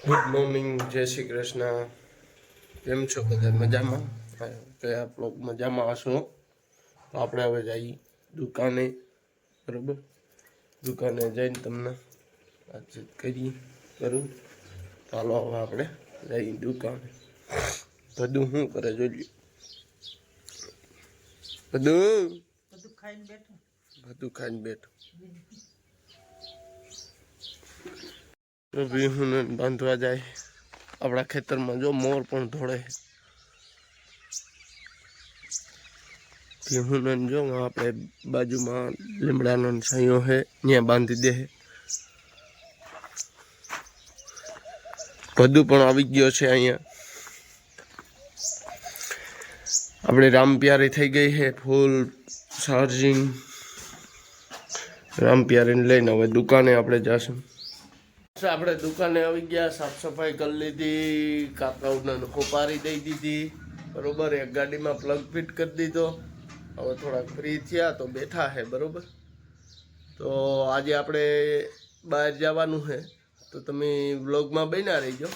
Good morning જય શ્રી કૃષ્ણ. કેમ છો બધા? મજામાં? કયા આપણો મજામાં હશો? તો આપણે હવે જઈએ દુકાને બરોબર? દુકાને જઈને તમને વાતચીત કરી કરું ચાલો હવે આપણે જઈએ દુકાને. બધું શું કરે જોઈએ બધું? બધું ખાઈને બેઠો. બધું ખાઈને બેઠો. તો વિહુને બાંધવા જાય. આપણા ખેતરમાં જો મોર પણ ધોળે. વિહુને જો આપણે બાજુમાં લીમડાનો છાંયો છે, ત્યાં બાંધી દે. બધું પણ આવી ગયો છે અહીંયા. આપણે રામપ્યારી થઈ ગઈ છે, ફૂલ ચાર્જિંગ રામપ્યારીને લઈને હવે દુકાને આપણે જશું. આપણે દુકાને આવી ગયા સાફ સફાઈ કરી લીધી કાપડાઓને નખો પારી દઈ દીધી. બરોબર, એક ગાડીમાં પ્લગ ફિટ કરી દીધો. હવે થોડાક ફ્રી થયા તો બેઠા છે બરોબર? તો આજે આપણે બહાર જવાનું છે તો તમે વ્લોગમાં બન્યા રહીજો.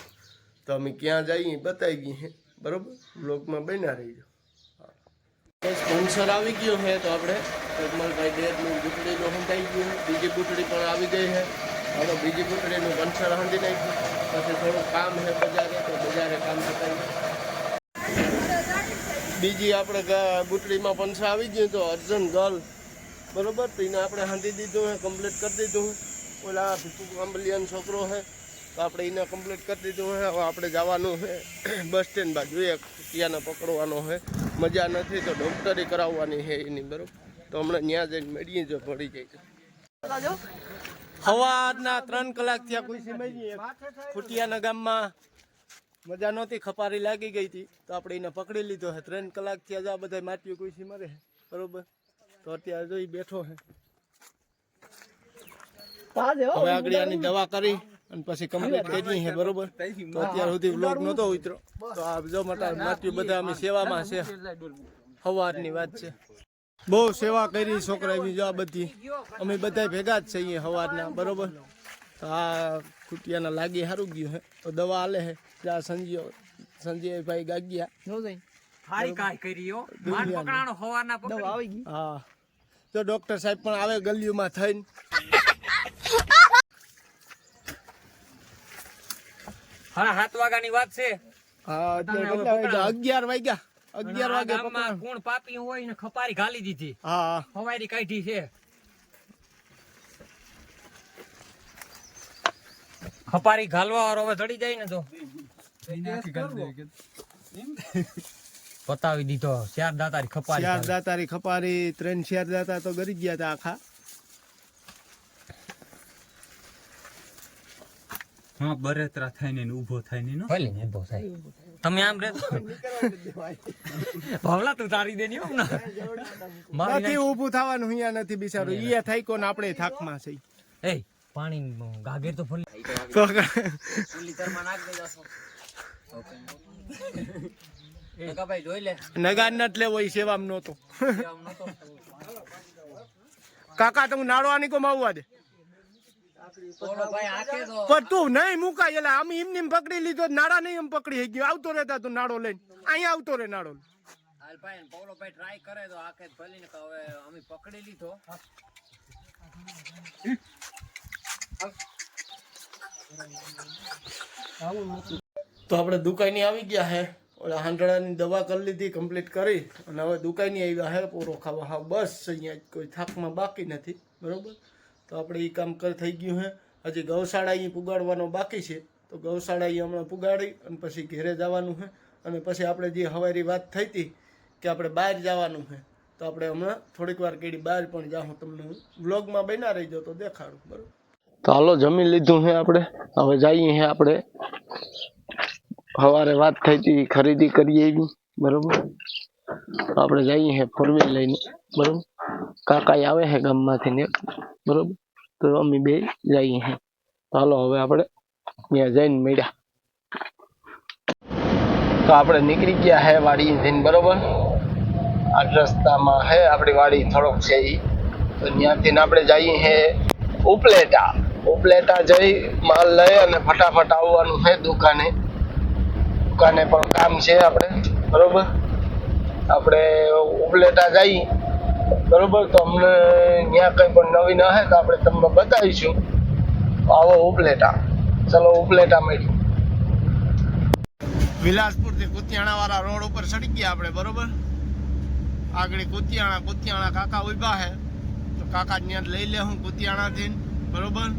તો અમે ક્યાં જઈએ બતાવી ગઈ હે, બરોબર? વ્લોગમાં બન્યા રહીજો. સ્પોન્સર આવી ગયો છે તો આપણે. કોમલભાઈ ડેરનું ગુટડીનું હંધાઈ ગયું. બીજી ગુટડી પણ આવી ગઈ છે હવે બીજી ગુટડીનું કંસર હંધી નાખ્યું પછી થોડું કામ છે બજારે, તો બજારે કામ થતા બીજી આપણે બુટડીમાં ગુટડીમાં આવી ગયું તો અર્જન ગર્લ બરોબર? તો એને આપણે હાંધી દીધું હે કમ્પ્લીટ કરી દીધું છે ઓલા ભીખુ કાંબલિયાનો છોકરો છે તો આપણે એને કમ્પ્લીટ કરી દીધું છે હવે આપણે જવાનું છે બસ સ્ટેન્ડ બાજુ, એક ત્યાંને પકડવાનો છે મજા નથી તો ડોક્ટરી કરાવવાની છે એની, બરોબર? તો હમણાં ત્યાં જઈને મેળીએ જો, પડી જાય. સવારના ત્રણ કલાક થયા ખુશી સમય ફૂટિયાના ગામમાં મજા નહોતી, ખપારી લાગી ગઈ હતી. તો આપણે એને પકડી લીધો છે ત્રણ કલાક થયા આ બધા માટીઓ કોઈ મરે બરોબર? તો અત્યારે જોઈ બેઠો છે હવે આગળ આની દવા કરી અને પછી કમ્પ્લીટ કરી છે બરોબર? તો અત્યાર સુધી વ્લોગ નહોતો ઉતરો તો આ જો મોટા બધા અમે સેવામાં છે. સવારની વાત છે. બહુ સેવા કરી છોકરા એવી જો આ બધી. અમે બધા ભેગા જ છીએ સવારના બરોબર? તો આ ખૂટિયાના લાગી સારું ગયું હે. તો દવા આલે હે. જ્યાં સંજીવ સંજયભાઈ ગાગ્યા. હારી કાય કરી હો પકડાણો હવારના પકડી. આવી ગઈ. હા. તો ડોક્ટર સાહેબ પણ આવે ગલીઓમાં થઈને. હા સાત વાગ્યાની વાત છે. હા અત્યારે કેટલા વાગ્યા? પકડાવો. અગિયાર વાગ્યા. અગિયાર વાગે ગામમાં કોણ પાપી હોય ને ખપારી ઘાલી દીધી. હા. હવારી કાઢી છે. ખપારી ઘાલવા વાળો હવે ચડી જાય ને તો. પતાવી દીધો. ચાર દાતારી ખપારી ચાર દાતારી ખપારી ત્રણ ચાર દાતા તો ગરી ગયા હતા આખા. હા બરેતરા થઈને ને ઊભો થઈને નો ભલે ઊભો થાય. તમે આમ રે ભાવલા તું તારી દેની હો ને મારી નથી ઊભું થવાનું અહીંયા નથી બિચારું. ઈ થાય કોને આપણે થાકમાં છે. એ પાણી ગાગેર તો ફૂલી તો ભાઈ જોઈ લે. નગાર નટ લેવો ઈ સેવામાં નહોતો. કાકા તું નાડવાની કોમ આવવા દે પણ તું નહીં મુકાય એટલે આમ એમ નીમ પકડી લીધો નાડા નહીં એમ પકડી ગયો. આવતો રહેતા તું નાડો લઈને. અહીંયા આવતો રહે નાડો હાલભાઈ ને ટ્રાય કરે તો આખે ભલી ને હવે અમે પકડી લીધો. તો આપણે દુકાને આવી ગયા હે. ઓલા હાંડળાની દવા કરી લીધી કમ્પ્લીટ કરી. અને હવે દુકાને આવ્યા હે પૂરો ખાવા. હા બસ અહીંયા કોઈ થાકમાં બાકી નથી. બરોબર? તો આપણે એ કામ કર થઈ ગયું હે. હજી ગૌશાળા અહીં પુગાડવાનો બાકી છે. તો ગૌશાળા અહીં હમણાં પુગાડી અને પછી ઘેરે જવાનું છે અને પછી આપણે જે હવારી વાત થઈ હતી કે આપણે બહાર જવાનું છે તો આપણે હમણાં થોડીક વાર કેડી બહાર પણ જાઉં. તમને વ્લોગમાં બના રહી જાઉં તો દેખાડું. બરોબર? તો હાલો, જમી લીધું છે આપણે. હવે જઈએ છે આપણે. સવારે વાત થઈ હતી ખરીદી કરીએ એવી. બરોબર? આપણે જઈએ છે ફોર લઈને, બરોબર? કાકા આવે છે ગામમાંથી ને બરોબર? તો અમે બે જઈએ છે હાલો, હવે આપણે ત્યાં જઈને મળ્યા. તો આપણે નીકળી ગયા હે વાડી જઈને, બરોબર? આ રસ્તામાં હે આપણી વાડી થોડોક છે એ તો ત્યાંથી આપણે જઈએ હે ઉપલેટા. ઉપલેટા જઈ માલ લઈ અને ફટાફટ આવવાનું છે દુકાને. દુકાને પણ કામ છે આપણે, બરોબર? આપણે ઉપલેટા જઈ, બરોબર? તો અમને ત્યાં કંઈ પણ નવી ન હે તો આપણે તમને બતાવીશું. આવો ઉપલેટા. ચલો, ઉપલેટા મળી વિલાસપુરથી કુતિયાણા વાળા રોડ ઉપર ચડી ગયા આપણે, બરોબર? આગળ કુતિયાણા કુતિયાણા કાકા ઊભા હે. તો કાકા ત્યાં લઈ લે હું કુતિયાણાથી, બરોબર?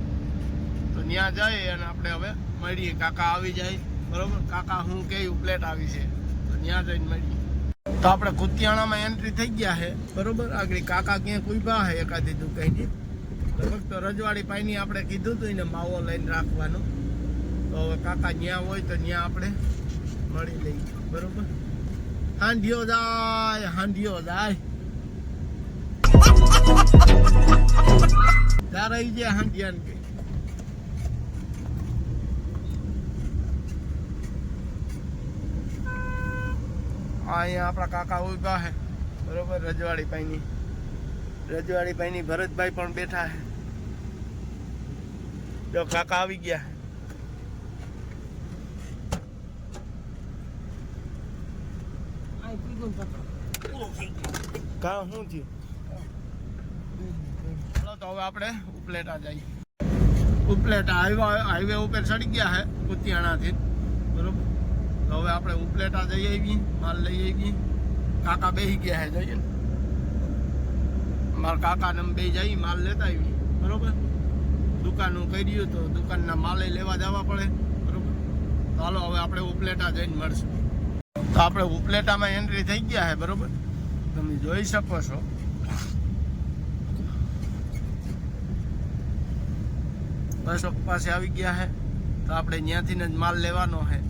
તો ત્યાં જાય અને આપણે હવે મળીએ. કાકા આવી જાય, બરોબર? કાકા હું કે ઉપલેટ આવી છે? તો ત્યાં જઈને મળીએ. તો આપણે કુતિયાણામાં એન્ટ્રી થઈ ગયા છે, બરોબર? આગળ કાકા ક્યાંક ઊભા છે? એકાદી દુકાનથી. ફક્ત રજવાડી પાણી આપણે કીધું હતું એને માવો લઈને રાખવાનો. તો હવે કાકા ત્યાં હોય તો ત્યાં આપણે મળી લઈએ, બરોબર? હાંડિયો જાય હાંડિયો જાય. ત્યાં જે જાય હાંડિયાને કઈ આ અહીંયા આપણા કાકા ઊભા છે બરોબર, રજવાડી પાઈની. રજવાડી પાઈની ભરતભાઈ પણ બેઠા છે જો કાકા આવી ગયા કા શું થયું? ચાલો તો હવે આપણે ઉપલેટા જઈએ. ઉપલેટા હાઈવે હાઈવે ઉપર ચડી ગયા છે કુતિયાણાથી. બરોબર? તો હવે આપણે ઉપલેટા જઈ આવી માલ લઈ આવી કાકા બેહી ગયા હે, જઈએ. મારા કાકા ને બે જઈ, માલ લેતા આવીએ બરોબર? દુકાનનું કર્યું તો દુકાનના માલે લેવા જવા પડે. બરોબર? હાલો, હવે આપણે ઉપલેટા જઈને મળશું. તો આપણે ઉપલેટામાં એન્ટ્રી થઈ ગયા છે બરોબર? તમે જોઈ શકો છો. બસ પાસે આવી ગયા છે તો આપણે ત્યાંથી જ માલ લેવાનો છે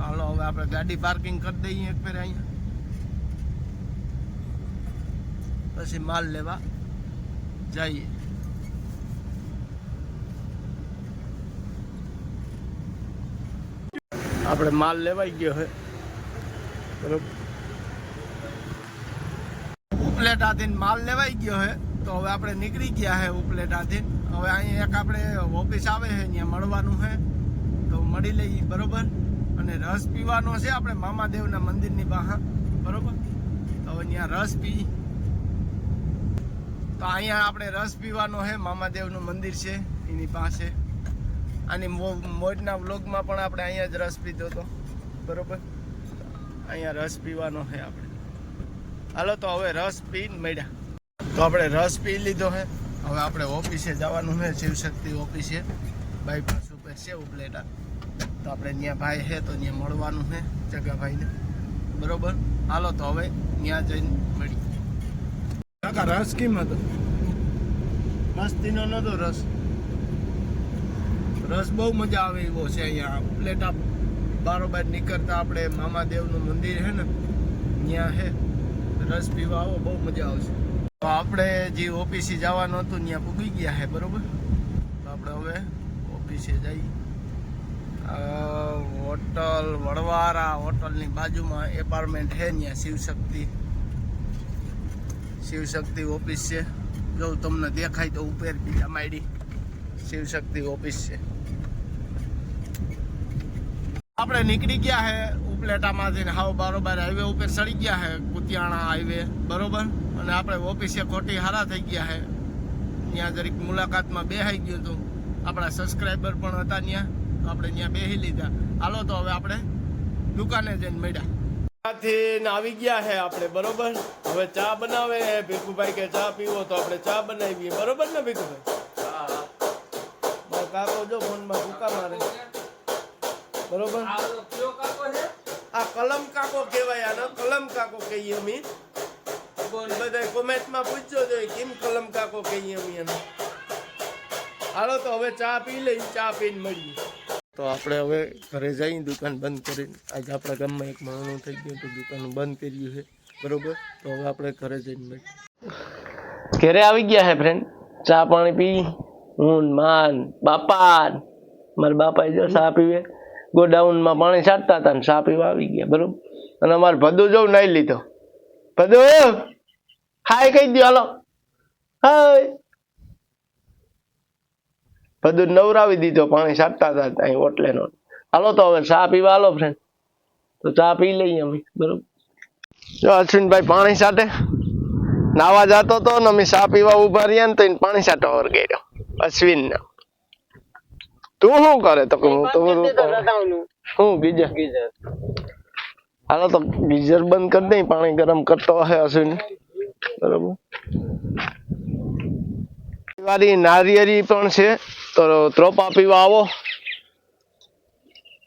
હાલો, હવે આપણે ગાડી પાર્કિંગ કરી દઈએ એક ફેર અહીંયા. પછી માલ લેવા જઈએ. આપણે માલ લેવાઈ ગયો છે. બરોબર. ઉપલેટ આધીન માલ લેવાઈ ગયો હે તો હવે આપણે નીકળી ગયા હે ઉપલેટ આધીન. હવે અહીંયા એક આપણે ઓફિસ આવે છે અહીંયા મળવાનું છે. તો મળી લઈએ, બરોબર? અને રસ પીવાનો છે આપણે મામાદેવના મંદિરની બહાર. બરોબર? તો ત્યાં રસ પી. તો અહીંયા આપણે રસ પીવાનો છે, મામાદેવનું મંદિર છે, એની પાસે. મો- મોજના વ્લોગમાં પણ આપણે અહીંયા જ રસ પીધો હતો. બરોબર? અહીંયા રસ પીવાનો છે આપણે. હાલો, તો હવે રસ પીને મળ્યા. તો આપણે રસ પી લીધો છે. હવે આપણે ઓફિસે જવાનું છે, શિવશક્તિ ઓફિસે. બાયપાસ ઉપર છે ઉપલેટા તો આપણે ત્યાં ભાઈ છે તો ત્યાં મળવાનું છે જગાભાઈને. બરોબર? હાલો તો હવે ત્યાં જઈને મળી કાકા રસ કેમ હતો મસ્તીનો નતો રસ. રસ બહુ મજા આવે એવો છે અહીંયા. પ્લેટા બારોબાર નીકળતા આપણે મામાદેવનું મંદિર છે ને ત્યાં છે રસ પીવા આવો બહુ મજા આવશે. તો આપણે જે ઓફિસે જવાનું હતું ત્યાં પૂગી ગયા છે બરોબર? તો આપણે હવે ઓફિસે જઈ હોટલ વડવારા હોટલની બાજુમાં એપાર્ટમેન્ટ છે ત્યાં શિવશક્તિ. શિવશક્તિ ઓફિસ છે. જો તમને દેખાય તો ઉપર બીજા માયડી શિવશક્તિ ઓફિસ છે. આપણે નીકળી ગયા છે ઉપલેટામાંથી ને હાવ બારોબાર હાઈવે ઉપર ચડી ગયા છે કુતિયાણા હાઈવે બરોબર? અને આપણે ઓફિસે ખોટી હારા થઈ ગયા છે ત્યાં જરીક મુલાકાતમાં બેહાઈ ગયું હતું આપણા સબસ્ક્રાઈબર પણ હતા ત્યાં. તો આપણે ત્યાં બેસી લીધા. હાલો તો હવે આપણે દુકાને જઈને મળ્યા. ત્યાંથી આવી ગયા હે આપણે બરોબર? હવે ચા બનાવે ભીખુભાઈ કે ચા પીવો તો આપણે ચા બનાવીએ. બરોબર ને ભીખુભાઈ? મારો કાકો જો ફોનમાં ભૂકા મારે. બરોબર? આ કલમ કાકો કહેવાય આનો કલમ કાકો કહીએ અમે. બધા કોમેન્ટમાં પૂછજો જોઈએ કેમ કલમ કાકો કહીએ અમે એને હાલો તો હવે ચા પી લઈ ચા પીને મળીએ. તો આપણે હવે ઘરે જઈ દુકાન બંધ કરીને, આજે આપણા ગામમાં એક માણું થઈ ગયું તો દુકાન બંધ કર્યું છે, બરોબર? તો હવે આપણે ઘરે જઈને ઘરે આવી ગયા હે ફ્રેન્ડ ચા પાણી પી, હું, માન, બાપા મારા બાપાએ જો ચા પીવે. ગોડાઉનમાં પાણી છાંટતા હતા ને ચા પીવા આવી ગયા, બરોબર? અને અમારે ભદુ જવું નાઈ લીધો. ભદુ હાય કહી દો હાલો. હાય. બધું નવરાવી દીધો પાણી સાટતા હતા અહીં ઓટલે નો હાલો તો હવે ચા પીવા હાલો ફ્રેન્ડ. તો ચા પી લઈએ અમે બરોબર? જો અશ્વિનભાઈ પાણી સાથે નાવા જતો તો ને અમે ચા પીવા ઊભા રહ્યા ને તો એને પાણી સાટો વર ગયો અશ્વિન ને તું શું કરે તો હું તો હું ગીજર હાલો તો ગીઝર બંધ કરી દઈ પાણી ગરમ કરતો હે અશ્વિન. બરોબર? વાળી નારિયેળી પણ છે. તો ત્રોપા પીવા આવો.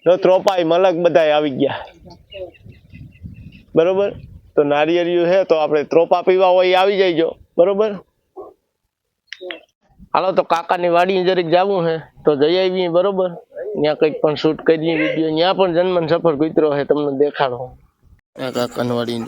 જો ત્રોપાઈ મલક બધાય આવી ગયા. બરોબર? તો નારિયેળિયું છે, તો આપણે ત્રોપા પીવા હોય એ આવી જઈજો. બરોબર? હાલો, તો કાકાની વાડી જરીક જવું છે, તો જઈ આવીએ, બરોબર? ત્યાં કંઈક પણ શૂટ કરીએ વીડિયો ત્યાં પણ જન્મન સફર કૂતરો છે, તમને દેખાડો. ત્યાં કાકાની વાડી